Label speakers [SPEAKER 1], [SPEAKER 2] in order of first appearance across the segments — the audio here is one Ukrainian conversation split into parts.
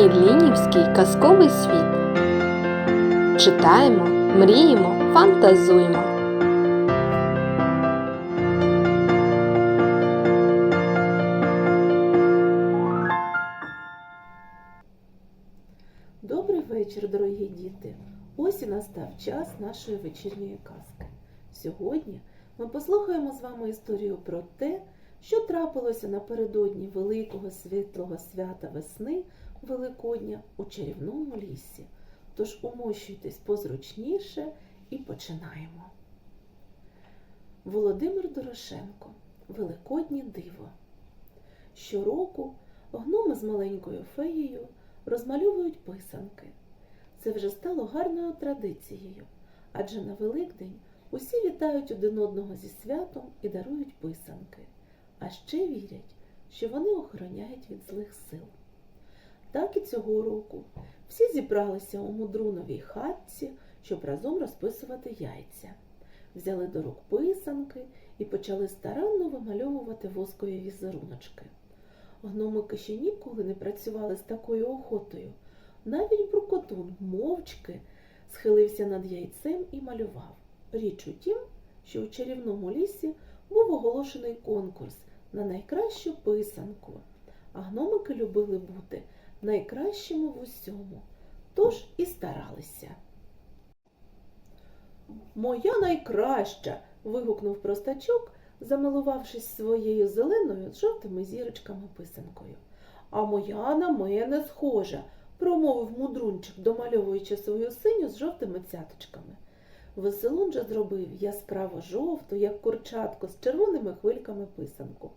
[SPEAKER 1] Іллінівський казковий світ. Читаємо, мріємо, фантазуємо.
[SPEAKER 2] Добрий вечір, дорогі діти! Ось і настав час нашої вечірньої казки. Сьогодні ми послухаємо з вами історію про те, що трапилося напередодні великого світлого свята весни Великодня у чарівному лісі. Тож умощуйтесь позручніше і починаємо. Володимир Дорошенко Великоднє диво. Щороку гноми з маленькою феєю розмальовують писанки. Це вже стало гарною традицією, адже на Великдень усі вітають один одного зі святом і дарують писанки, а ще вірять, що вони охороняють від злих сил. Так і цього року всі зібралися у мудруновій хатці, щоб разом розписувати яйця. Взяли до рук писанки і почали старанно вимальовувати воскові візеруночки. Гномики ще ніколи не працювали з такою охотою. Навіть Брукотун мовчки схилився над яйцем і малював. Річ у тім, що у чарівному лісі був оголошений конкурс на найкращу писанку, а гномики любили бути найкращими в усьому, тож і старалися. Моя найкраща. вигукнув простачок, замилувавшись своєю зеленою з жовтими зірочками писанкою. А моя на мене схожа, промовив мудрунчик, домальовуючи свою синю з жовтими цяточками. Веселун же зробив яскраво жовту, як курчатко, з червоними хвильками писанку,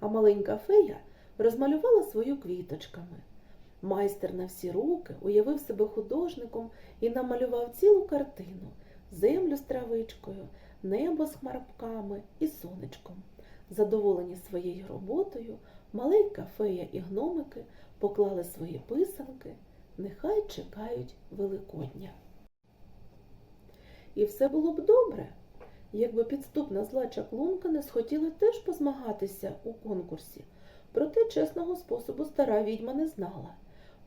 [SPEAKER 2] а маленька фея розмалювала свою квіточками. Майстер на всі руки уявив себе художником і намалював цілу картину землю з травичкою, небо з хмарками і сонечком. Задоволені своєю роботою, маленька фея і гномики поклали свої писанки, нехай чекають Великодня. І все було б добре, якби підступна зла чаклунка не схотіла теж позмагатися у конкурсі. Проте чесного способу стара відьма не знала,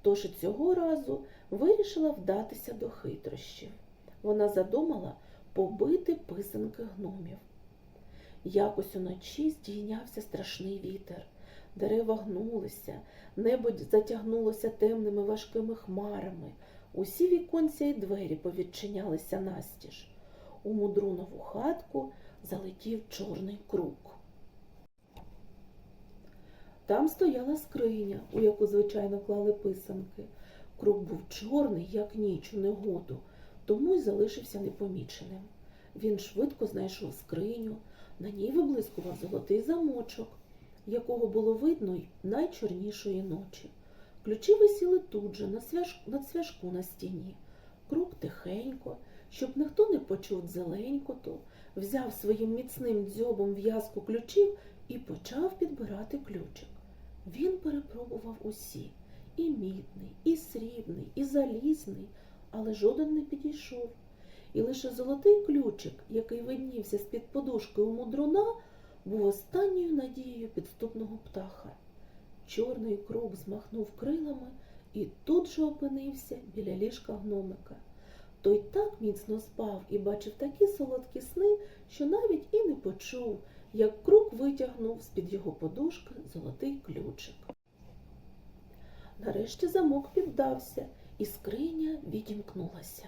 [SPEAKER 2] тож і цього разу вирішила вдатися до хитрощів. Вона задумала побити писанки гномів. Якось уночі здійнявся страшний вітер. Дерева гнулися, небо затягнулося темними важкими хмарами. Усі віконця й двері повідчинялися настіж. У мудрунову хатку залетів чорний круг. Там стояла скриня, у яку звичайно клали писанки. Круг був чорний, як ніч у негоду, тому й залишився непоміченим. Він швидко знайшов скриню, на ній виблискував золотий замочок, якого було видно й найчорнішої ночі. Ключі висіли тут же, на, цвяшку на стіні. Круг тихенько, щоб ніхто не почув зеленькоту, взяв своїм міцним дзьобом в'язку ключів і почав підбирати ключик. Він перепробував усі і мідний, і срібний, і залізний, але жоден не підійшов. І лише золотий ключик, який виднівся з-під подушки у мудруна, був останньою надією підступного птаха. Чорний круг змахнув крилами і тут же опинився біля ліжка гномика. Той так міцно спав і бачив такі солодкі сни, що навіть і не почув, як круг витягнув з-під його подушки золотий ключик. Нарешті замок піддався, і скриня відімкнулася.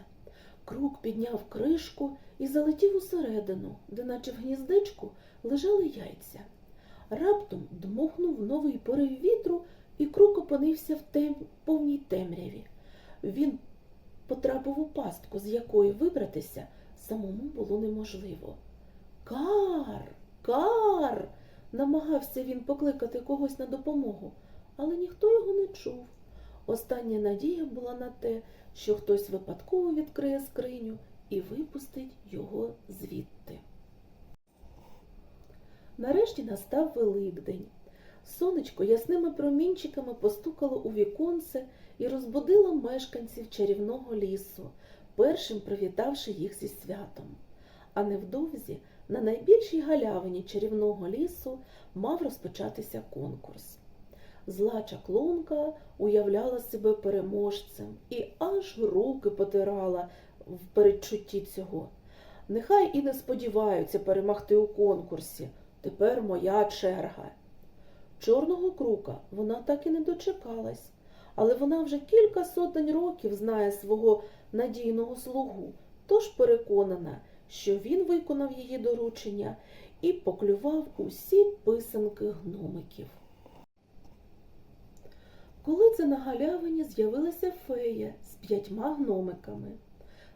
[SPEAKER 2] Круг підняв кришку і залетів усередину, де, наче в гніздечку, лежали яйця. Раптом дмухнув новий порив вітру, і круг опинився в тем... повній темряві. Він потрапив у пастку, з якої вибратися самому було неможливо. Кар, кар. намагався він покликати когось на допомогу, але ніхто його не чув. Остання надія була на те, що хтось випадково відкриє скриню і випустить його звідти. Нарешті настав Великдень. Сонечко ясними промінчиками постукало у віконце і розбудило мешканців чарівного лісу, першим привітавши їх зі святом. А невдовзі на найбільшій галявині чарівного лісу мав розпочатися конкурс. Зла чаклунка уявляла себе переможцем і аж руки потирала в передчутті цього. Нехай і не сподіваються перемогти у конкурсі. Тепер моя черга. Чорного крука вона так і не дочекалась, але вона вже кілька сотень років знає свого надійного слугу, тож переконана, що він виконав її доручення і поклював усі писанки гномиків. Коли це на галявині з'явилася фея з п'ятьма гномиками.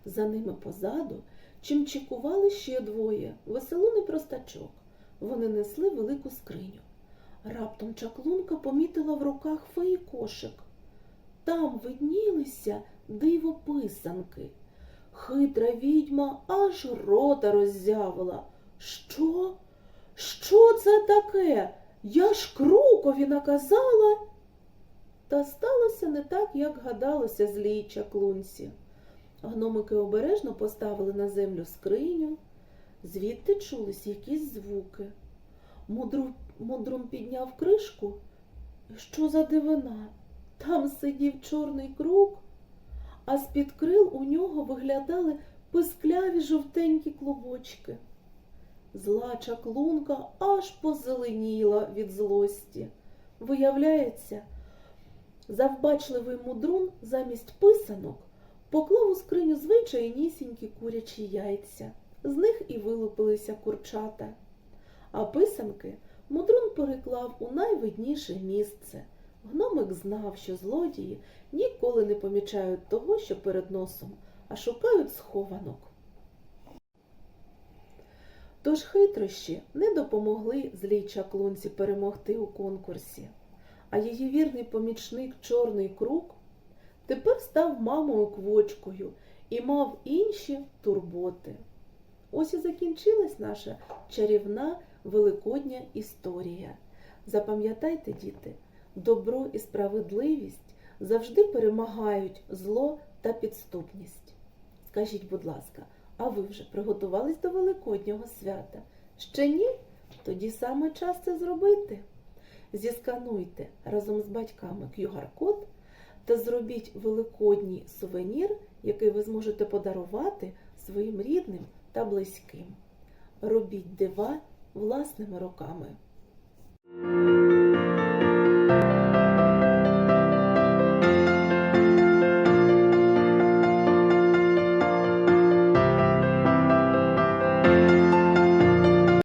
[SPEAKER 2] За ними позаду чимчикували ще двоє веселун і простачок. Вони несли велику скриню. Раптом чаклунка помітила в руках феї кошик. Там виднілися дивописанки. Хитра відьма аж рота роззявила. Що? Що це таке? Я ж крукові наказала. Та сталося не так, як гадалося злій чаклунці. Гномики обережно поставили на землю скриню, звідти чулись якісь звуки. Мудру, мудрун підняв кришку. Що за дивина? Там сидів чорний круг, а з-під крил у нього виглядали пискляві жовтенькі клубочки. Зла чаклунка аж позеленіла від злості. Виявляється, завбачливий мудрун замість писанок поклав у скриню звичайнісінькі курячі яйця. З них і вилупилися курчата. А писанки мудрун переклав у найвидніше місце. Гномик знав, що злодії ніколи не помічають того, що перед носом, а шукають схованок. Тож хитрощі не допомогли злій чаклунці перемогти у конкурсі, а її вірний помічник Чорний Круг тепер став мамою квочкою і мав інші турботи. Ось і закінчилась наша чарівна великодня історія. Запам'ятайте, діти, добро і справедливість завжди перемагають зло та підступність. Скажіть, будь ласка, а ви вже приготувались до Великоднього свята? Ще ні? Тоді саме час це зробити. Зіскануйте разом з батьками QR-код та зробіть великодній сувенір, який ви зможете подарувати своїм рідним та близьким. Робіть дива власними руками.